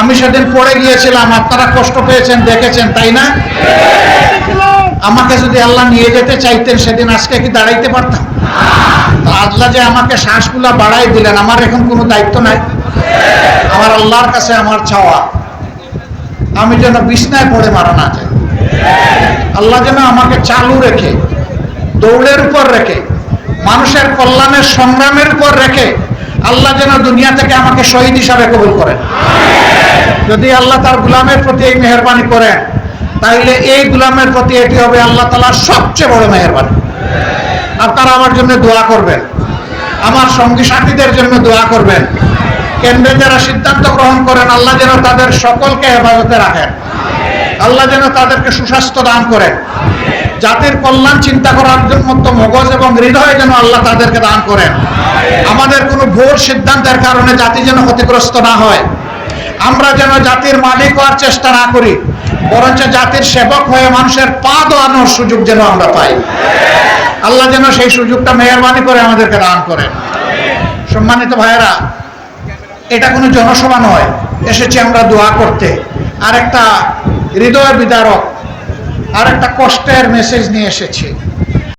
আমি সেদিন পড়ে গিয়েছিলাম, আপনারা কষ্ট পেয়েছেন, দেখেছেন, তাই না? আমাকে যদি আল্লাহ নিয়ে যেতে চাইতেন, সেদিন আজকে কি দাঁড়াইতে পারতাম? আল্লাহ যে আমাকে শ্বাসগুলা বাড়াই দিলেন, আমার এখন কোনো দায়িত্ব নাই। আমার আল্লাহর কাছে আমার চাওয়া, আমি যেন বিছনায় পড়ে মারা না যাই। আল্লাহ যেন আমাকে চালু রেখে, দৌড়ের উপর রেখে, মানুষের কল্যাণের সংগ্রামের উপর রেখে, আল্লাহ যেন দুনিয়া থেকে আমাকে শহীদ হিসাবে কবুল করেন। যদি আল্লাহ তার গুলামের প্রতি এই মেহরবানি করেন তাহলে এই গুলামের প্রতি এটি হবে আল্লাহ তালার সবচেয়ে বড় মেহরবানি। আপনারা আমার জন্য দোয়া করবেন। আমার সঙ্গী সাথীদের জন্য দোয়া করবেন। কেন্দ্রে যারা সিদ্ধান্ত গ্রহণ করেন, আল্লাহ যেন তাদের সকলকে হেফাজতে রাখেন। আল্লাহ যেন তাদেরকে সুস্বাস্থ্য দান করেন। জাতির কল্যাণ চিন্তা করার জন্য মতো মগজ এবং হৃদয় যেন আল্লাহ তাদেরকে দান করেন। আমাদের কোনো ভুল সিদ্ধান্তের কারণে জাতি যেন ক্ষতিগ্রস্ত না হয়। আমরা যেন জাতির মালিক হওয়ার চেষ্টা না করি, বরঞ্চ জাতির সেবক হয়ে মানুষের পা দোয়ানোর সুযোগ যেন আমরা পাই। আল্লাহ যেন সেই সুযোগটা মেহরবানি করে আমাদেরকে দান করেন। সম্মানিত ভাইয়েরা, এটা কোনো জনসভা নয়, এসেছি আমরা দোয়া করতে। আর একটা হৃদয় বিদারক আর একটা কষ্টের মেসেজ নিয়ে এসেছি।